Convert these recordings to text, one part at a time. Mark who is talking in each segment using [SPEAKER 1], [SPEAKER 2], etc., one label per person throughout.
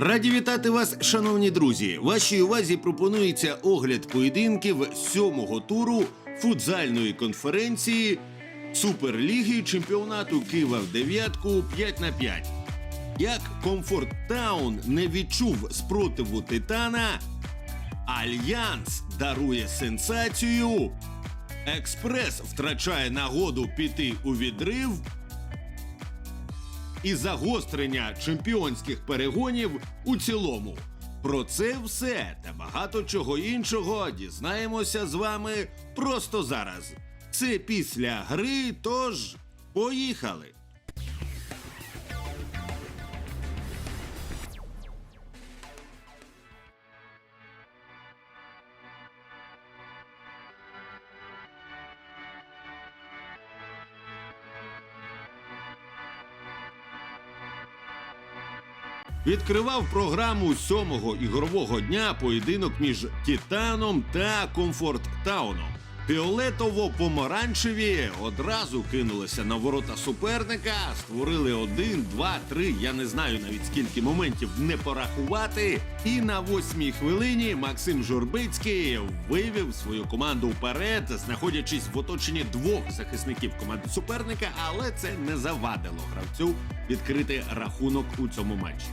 [SPEAKER 1] Раді вітати вас, шановні друзі. Вашій увазі пропонується огляд поєдинків сьомого туру футзальної конференції Суперліги чемпіонату Києва в дев'ятку 5 на 5. Як Комфорт Таун не відчув спротиву Титана, Альянс дарує сенсацію, Експрес втрачає нагоду піти у відрив і загострення чемпіонських перегонів у цілому. Про це все та багато чого іншого дізнаємося з вами просто зараз. Це після гри, тож поїхали. Відкривав програму сьомого ігрового дня поєдинок між Титаном та Комфорт Тауном. Фіолетово-помаранчеві одразу кинулися на ворота суперника, створили один, два, три. Я не знаю навіть скільки моментів не порахувати. І на восьмій хвилині Максим Журбицький вивів свою команду вперед, знаходячись в оточенні двох захисників команди суперника, але це не завадило гравцю відкрити рахунок у цьому матчі.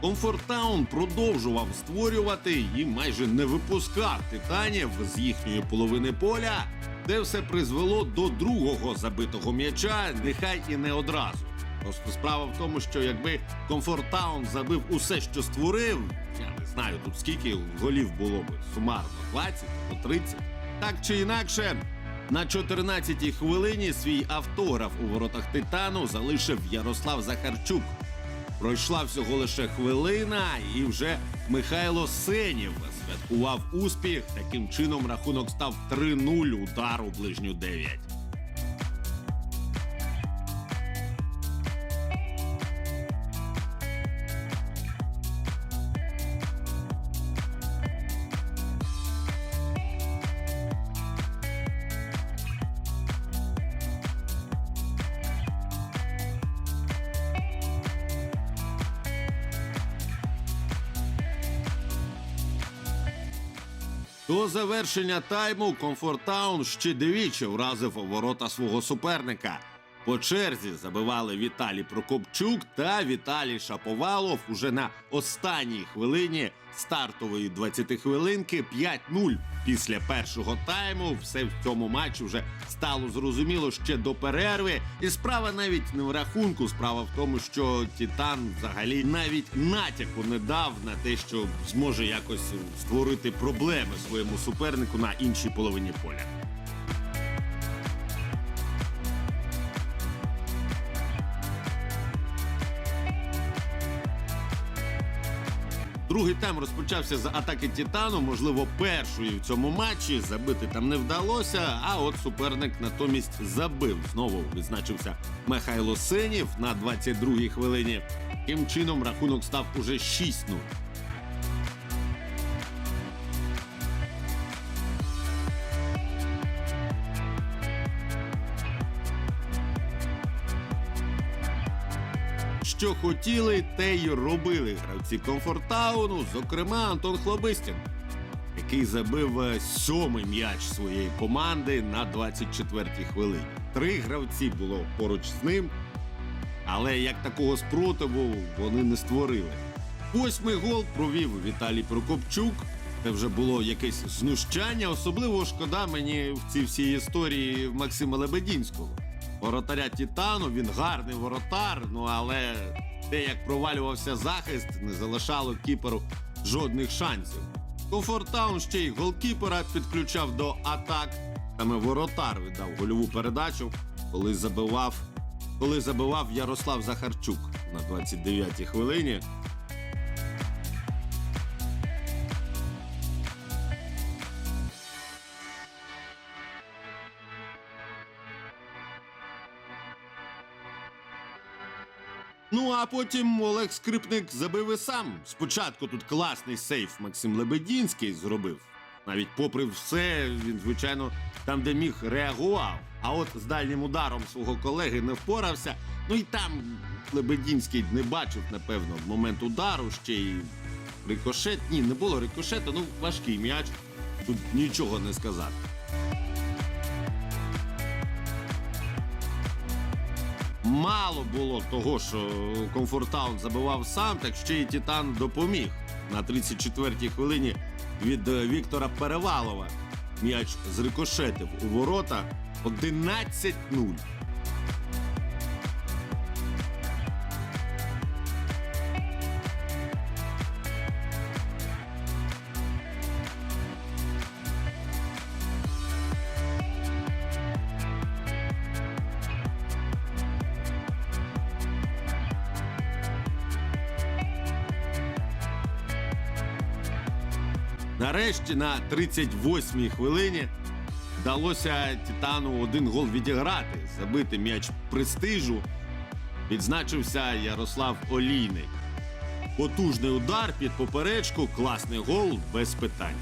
[SPEAKER 1] Комфорттаун продовжував створювати і майже не випускав титанів з їхньої половини поля, де все призвело до другого забитого м'яча, нехай і не одразу. Просто справа в тому, що якби Комфорттаун забив усе, що створив, я не знаю тут скільки голів було б сумарно 20 або 30. Так чи інакше, на 14-й хвилині свій автограф у воротах Титану залишив Ярослав Захарчук. Пройшла всього лише хвилина, і вже Михайло Сенів святкував успіх. Таким чином рахунок став 3-0 удару ближню 9. До завершення тайму Комфорттаун ще двічі вразив ворота свого суперника. По черзі забивали Віталій Прокопчук та Віталій Шаповалов уже на останній хвилині стартової 20 хвилинки 5-0. Після першого тайму все в цьому матчі вже стало зрозуміло ще до перерви. І справа навіть не в рахунку. Справа в тому, що Титан взагалі навіть натяку не дав на те, що зможе якось створити проблеми своєму супернику на іншій половині поля. Другий тайм розпочався з атаки Тітану. можливо, першої в цьому матчі. Забити там не вдалося. А от суперник натомість забив. Знову відзначився Михайло Синів на 22-й хвилині. Тим чином рахунок став уже 6-0. Що хотіли, те й робили гравці Комфорттауну, зокрема Антон Хлобистін, який забив е, сьомий м'яч своєї команди на 24-й хвилині. Три гравці було поруч з ним, але як такого спротиву вони не створили. Восьмий гол провів Віталій Прокопчук. Це вже було якесь знущання. Особливо шкода мені в цій всій історії Максима Лебедінського. Воротаря Титану, він гарний воротар, ну але те, як провалювався захист, не залишало кіперу жодних шансів. Комфорттаун ще й голкіпера підключав до атак. Саме воротар віддав гольову передачу, коли забивав, коли забивав Ярослав Захарчук на 29-й хвилині. Ну а потім Олег Скрипник забив і сам. Спочатку тут класний сейф Максим Лебедінський зробив. Навіть попри все, він, звичайно, там, де міг, реагував. А от з дальнім ударом свого колеги не впорався. Ну і там Лебедінський не бачив, напевно, в момент удару ще й рикошет. Ні, не було рикошету, ну важкий м'яч. Тут нічого не сказати. Мало було того, що Комфортаун забивав сам, так ще й Титан допоміг. На 34-й хвилині від е, Віктора Перевалова м'яч зрикошетив у ворота 11-0. Нарешті на 38-й хвилині вдалося Титану один гол відіграти, забити м'яч престижу. Відзначився Ярослав Олійний. Потужний удар під поперечку, класний гол без питань.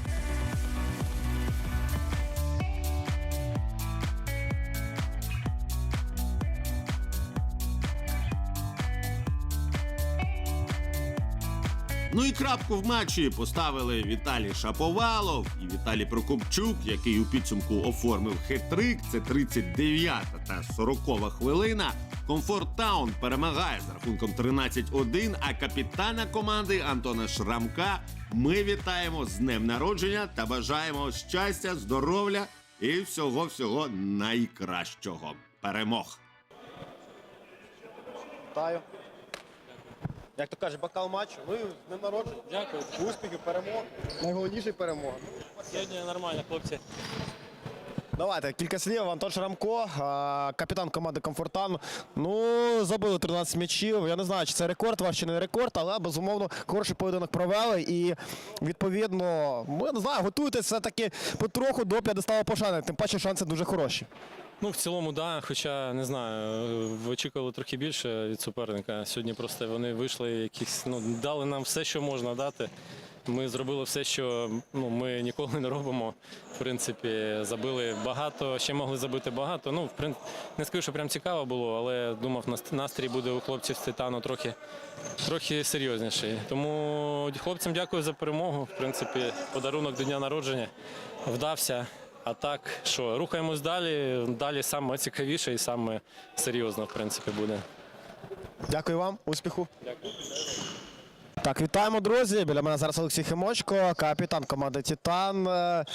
[SPEAKER 1] Ну і крапку в матчі поставили Віталій Шаповалов і Віталій Прокопчук, який у підсумку оформив хет-трик. Це 39 та та 40 хвилина. Комфорт Таун перемагає з рахунком 13-1, а капітана команди Антона Шрамка ми вітаємо з днем народження та бажаємо щастя, здоров'я і всього всього найкращого. Перемог!
[SPEAKER 2] Вітаю. Як то каже, бокал матчу. Ну і з днем народження.
[SPEAKER 3] Дякую.
[SPEAKER 2] Успіхів, перемог. Найголовніше перемога.
[SPEAKER 3] Сьогодні нормально, хлопці.
[SPEAKER 2] Давайте кілька слів. Антон Шрамко, капітан команди Комфортан. Ну, забили 13 м'ячів. Я не знаю, чи це рекорд ваш, чи не рекорд, але безумовно хороший поєдинок провели. І відповідно, ну, я не знаю, готуйтесь все-таки потроху до п'єдесталу пошани. Тим паче шанси дуже хороші.
[SPEAKER 3] Ну, в цілому, да. Хоча не знаю, е, очікували трохи більше від суперника. Сьогодні просто вони вийшли якісь, ну, дали нам все, що можна дати. Ми зробили все, що ну, ми ніколи не робимо. В принципі, забили багато, ще могли забити багато. Ну, в прин... не скажу, що прям цікаво було, але думав, нас- настрій буде у хлопців з Титану трохи, трохи серйозніший. Тому хлопцям дякую за перемогу. В принципі, подарунок до дня народження вдався. А так, що, рухаємось далі. Далі саме цікавіше і саме серйозно, в принципі, буде.
[SPEAKER 2] Дякую вам, успіху. Так, вітаємо, друзі. Біля мене зараз Олексій Химочко, капітан команди Титан. Е,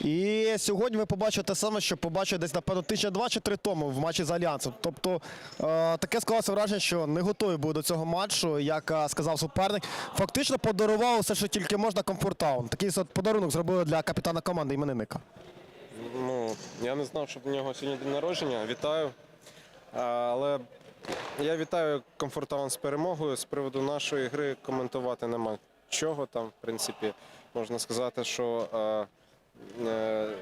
[SPEAKER 2] І сьогодні ви побачите те саме, що побачили десь, напевно, тижня два чи три тому в матчі з Альянсом. Тобто е, таке склалося враження, що не готові були до цього матчу, як е, сказав суперник. Фактично подарував все, що тільки можна комфортаун. Такий подарунок зробили для капітана команди іменинника.
[SPEAKER 4] Ну, я не знав, що в нього сьогодні день народження. Вітаю. Але я вітаю Комфортаун з перемогою. З приводу нашої гри коментувати нема чого там. В принципі, можна сказати, що е,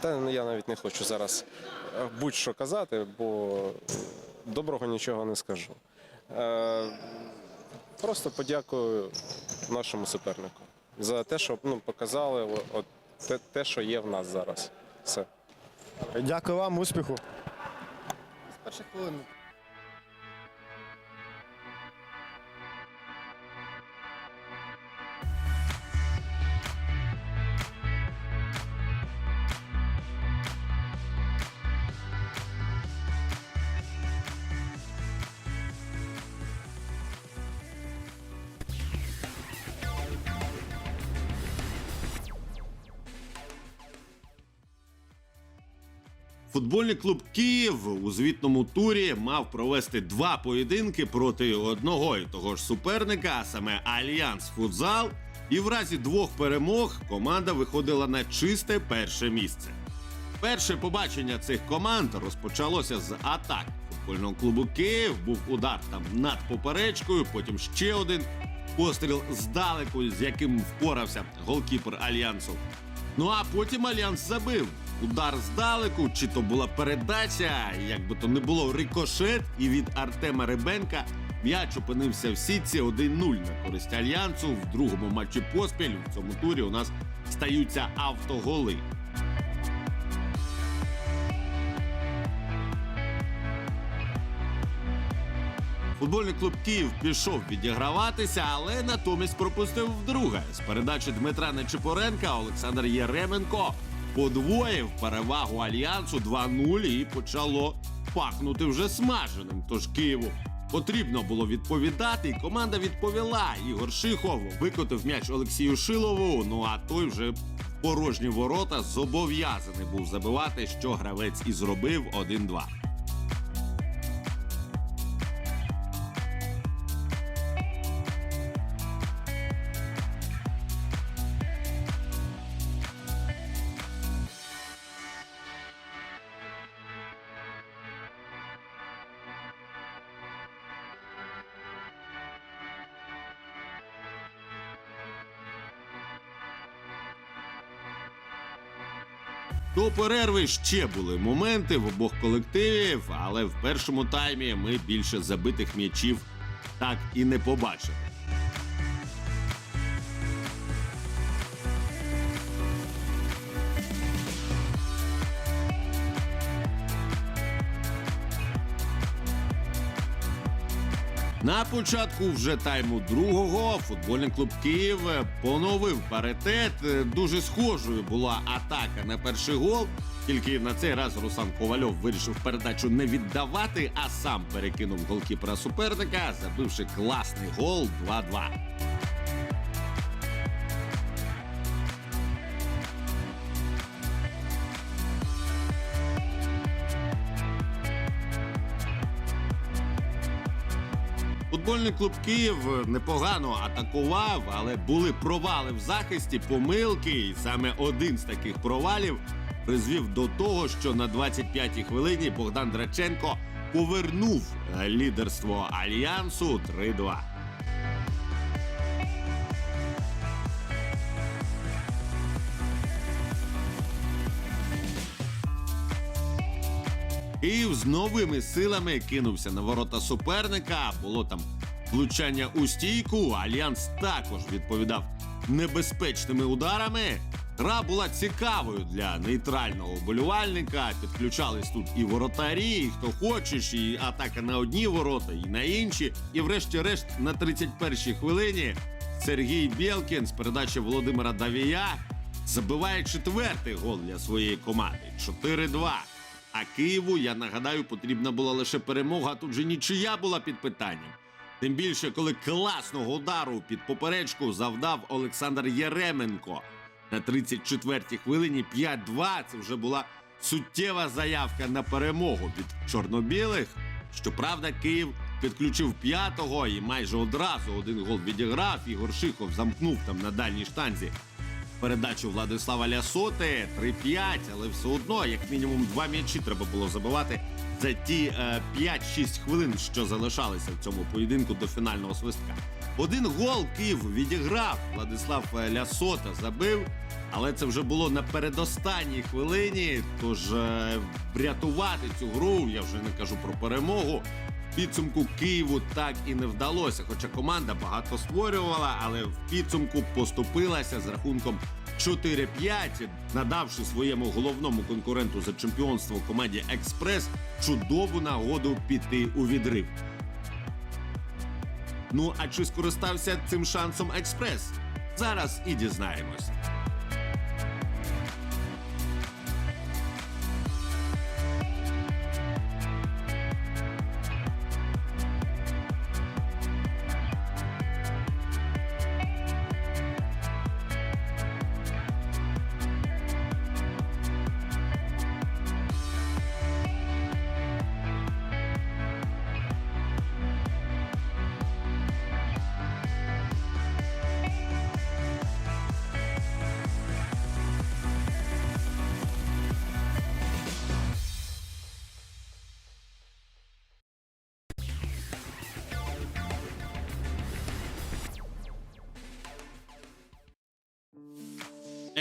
[SPEAKER 4] та я навіть не хочу зараз е, будь-що казати, бо доброго нічого не скажу. Е, Просто подякую нашому супернику за те, що ну, показали от, те, те, що є в нас зараз. Все.
[SPEAKER 2] Дякую вам, успіху. З перших хвилин.
[SPEAKER 1] Футбольний клуб Київ у звітному турі мав провести два поєдинки проти одного і того ж суперника, а саме Альянс Футзал. І в разі двох перемог команда виходила на чисте перше місце. Перше побачення цих команд розпочалося з атак футбольного клубу Київ. Був удар там над поперечкою, потім ще один постріл здалеку, з яким впорався голкіпер Альянсу. Ну а потім Альянс забив. Удар здалеку, чи то була передача, як би то не було, рикошет, і від Артема Ребенка М'яч опинився в сітці 1-0 на користь альянсу. В другому матчі поспіль в цьому турі у нас стаються автоголи. Футбольний клуб Київ пішов відіграватися, але натомість пропустив вдруге. З передачі Дмитра Нечипоренка Олександр Єременко подвоїв перевагу альянсу 2-0 і почало пахнути вже смаженим. Тож Києву потрібно було відповідати, і команда відповіла. Ігор Шихов викотив м'яч Олексію Шилову. Ну а той вже порожні ворота зобов'язаний був забивати, що гравець і зробив 1-2. Перерви ще були моменти в обох колективів, але в першому таймі ми більше забитих м'ячів так і не побачили. На початку вже тайму другого футбольний клуб Київ поновив паритет. Дуже схожою була атака на перший гол. Тільки на цей раз Руслан Ковальов вирішив передачу не віддавати, а сам перекинув голкіпера суперника, забивши класний гол 2-2. Футбольний клуб Київ непогано атакував, але були провали в захисті, помилки. І саме один з таких провалів призвів до того, що на 25-й хвилині Богдан Драченко повернув лідерство альянсу 3-2. Київ з новими силами кинувся на ворота суперника. Було там влучання у стійку. Альянс також відповідав небезпечними ударами. Гра була цікавою для нейтрального вболівальника. Підключались тут і воротарі, і хто хочеш, і атака на одні ворота, і на інші. І врешті-решт на 31-й хвилині Сергій Білкін з передачі Володимира Давія забиває четвертий гол для своєї команди 4-2. А Києву, я нагадаю, потрібна була лише перемога. Тут же нічия була під питанням. Тим більше, коли класного удару під поперечку завдав Олександр Єременко на 34-й хвилині 5-2. Це вже була суттєва заявка на перемогу від чорно-білих. Щоправда, Київ підключив п'ятого і майже одразу один гол відіграв. Ігор Шихов замкнув там на дальній штанзі передачу Владислава Лясоти 3-5, але все одно, як мінімум, два м'ячі треба було забивати за ті е, 5-6 хвилин, що залишалися в цьому поєдинку до фінального свистка. Один гол Київ відіграв. Владислав е, Лясота забив, але це вже було на передостанній хвилині. Тож е, врятувати цю гру, я вже не кажу про перемогу. Підсумку Києву так і не вдалося, хоча команда багато створювала, але в підсумку поступилася з рахунком 4-5, надавши своєму головному конкуренту за чемпіонство команді Експрес чудову нагоду піти у відрив. Ну а чи скористався цим шансом Експрес? Зараз і дізнаємось.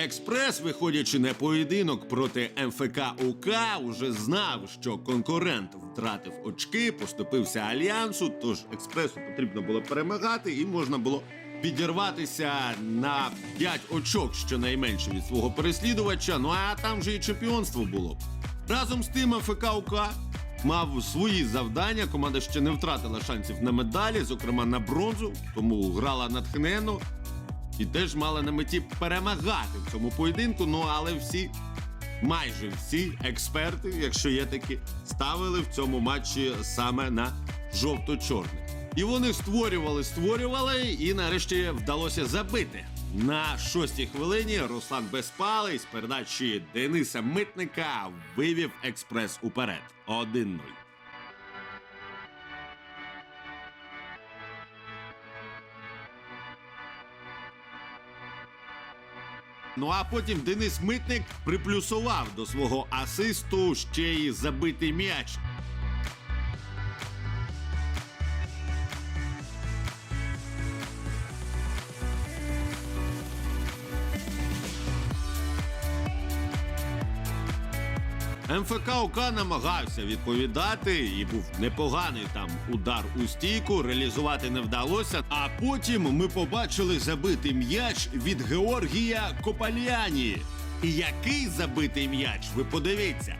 [SPEAKER 1] Експрес, виходячи на поєдинок проти МФК УК, уже знав, що конкурент втратив очки, поступився альянсу. Тож експресу потрібно було перемагати, і можна було підірватися на 5 очок щонайменше від свого переслідувача. Ну а там же і чемпіонство було. Разом з тим МФК УК мав свої завдання. Команда ще не втратила шансів на медалі, зокрема на бронзу, тому грала натхненно і теж мала на меті перемагати в цьому поєдинку. Ну але всі, майже всі експерти, якщо є такі, ставили в цьому матчі саме на жовто-чорних. І вони створювали, створювали, і нарешті вдалося забити. На шостій хвилині Руслан Безпалий з передачі Дениса Митника вивів експрес уперед 1-0. Ну а потім Денис Митник приплюсував до свого асисту ще й забитий м'яч. МФК ОК намагався відповідати, і був непоганий там удар у стійку, реалізувати не вдалося. А потім ми побачили забитий м'яч від Георгія Копальяні. І який забитий м'яч? Ви подивіться.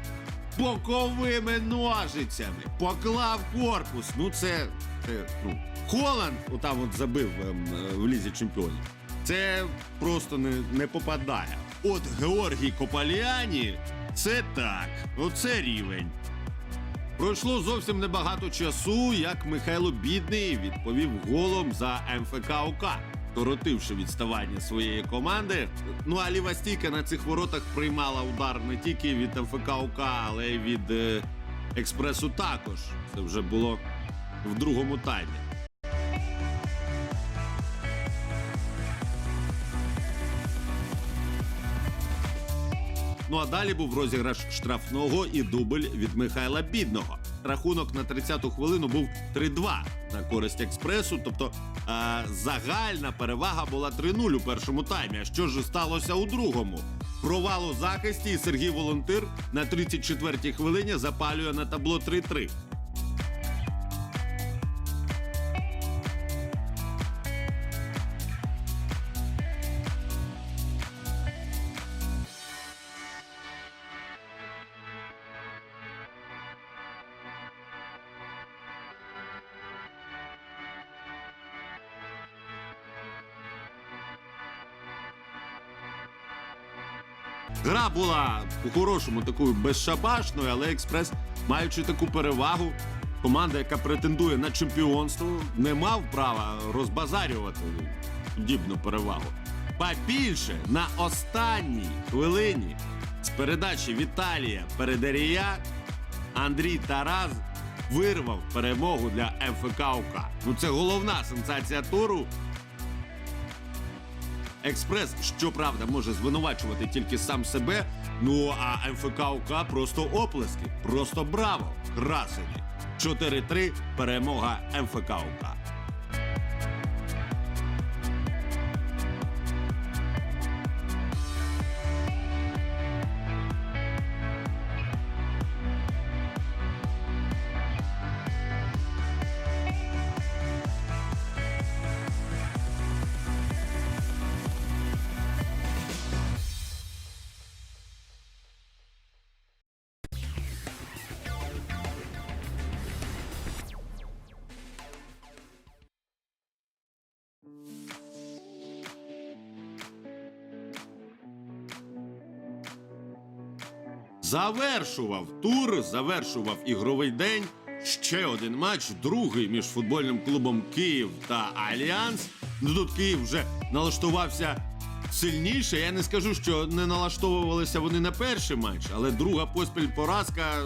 [SPEAKER 1] Боковими ножицями поклав корпус. Ну це, це ну, Холланд отам от забив ем, е, в лізі чемпіонів. Це просто не, не попадає. От Георгій Копаліані це так, оце рівень. Пройшло зовсім небагато часу, як Михайло Бідний відповів голом за МФК ОК, коротивши відставання своєї команди. Ну а ліва стійка на цих воротах приймала удар не тільки від МФК ОК, але й від е, експресу також. Це вже було в другому таймі. Ну а далі був розіграш штрафного і дубль від Михайла Бідного. Рахунок на 30-ту хвилину був 3-2 на користь експресу. Тобто а, загальна перевага була 3-0 у першому таймі. А що ж сталося у другому? Провал у захисті і Сергій Волонтир на 34-й хвилині запалює на табло 3-3. Гра була по-хорошому такою безшабашною, але експрес, маючи таку перевагу, команда, яка претендує на чемпіонство, не мав права розбазарювати подібну перевагу. Ба більше на останній хвилині з передачі Віталія Передарія Андрій Тарас вирвав перемогу для МФК ОК. Ну це головна сенсація туру. Експрес, щоправда, може звинувачувати тільки сам себе. Ну а МФК УК просто оплески, просто браво! Красені! 4-3 перемога МФК УК. Завершував тур, завершував ігровий день. Ще один матч, другий між футбольним клубом Київ та Альянс. Ну тут Київ вже налаштувався сильніше. Я не скажу, що не налаштовувалися вони на перший матч, але друга поспіль поразка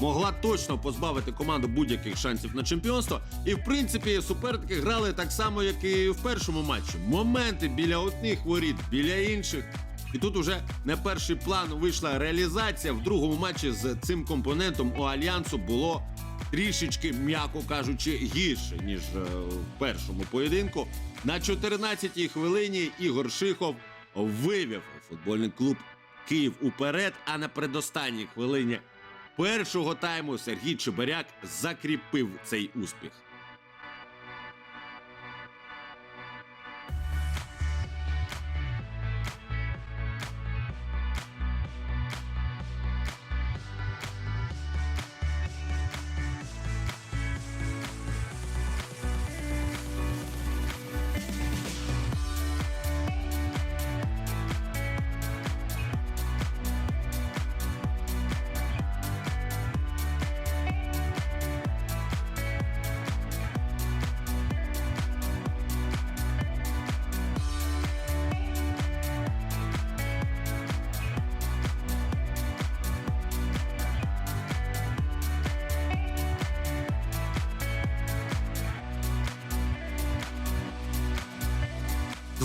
[SPEAKER 1] могла точно позбавити команду будь-яких шансів на чемпіонство. І в принципі суперники грали так само, як і в першому матчі. Моменти біля одних воріт, біля інших. І тут уже на перший план вийшла реалізація. В другому матчі з цим компонентом у альянсу було трішечки, м'яко кажучи, гірше ніж е, в першому поєдинку. На 14-й хвилині Ігор Шихов вивів футбольний клуб Київ уперед. А на предостанній хвилині першого тайму Сергій Чебиряк закріпив цей успіх.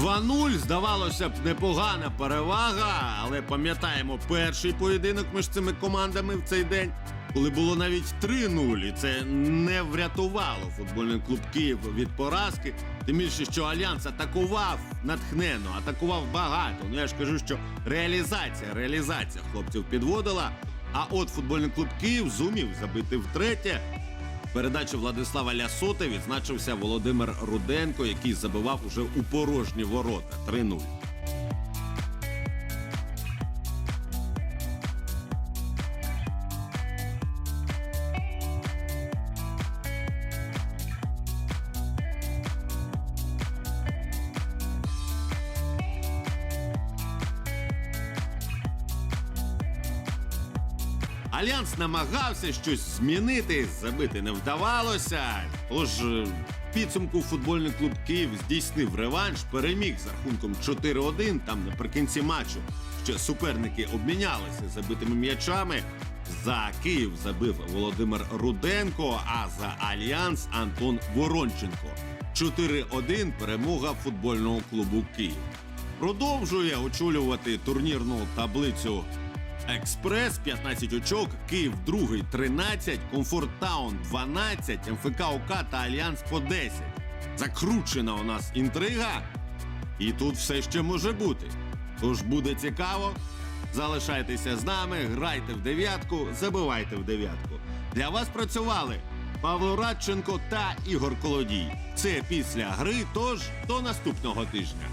[SPEAKER 1] «2-0» здавалося б непогана перевага, але пам'ятаємо перший поєдинок між цими командами в цей день, коли було навіть 3-0, і це не врятувало футбольний клуб Київ від поразки. Тим більше, що Альянс атакував натхненно, атакував багато. Ну я ж кажу, що реалізація, реалізація хлопців підводила. А от футбольний клуб Київ зумів забити втретє. Передачі Владислава Лясоти відзначився Володимир Руденко, який забивав уже у порожні ворота 3-0. Альянс намагався щось змінити, забити не вдавалося. Тож е, в підсумку футбольний клуб Київ здійснив реванш, переміг з рахунком 4-1. Там наприкінці матчу ще суперники обмінялися забитими м'ячами. За Київ забив Володимир Руденко, а за Альянс Антон Воронченко. 4-1 перемога футбольного клубу Київ. Продовжує очолювати турнірну таблицю Експрес 15 очок, Київ другий 13, Комфорт Таун 12, МФК ОК та Альянс по 10. Закручена у нас інтрига. І тут все ще може бути. Тож буде цікаво. Залишайтеся з нами, грайте в дев'ятку, забивайте в дев'ятку. Для вас працювали Павло Радченко та Ігор Колодій. Це після гри, тож до наступного тижня.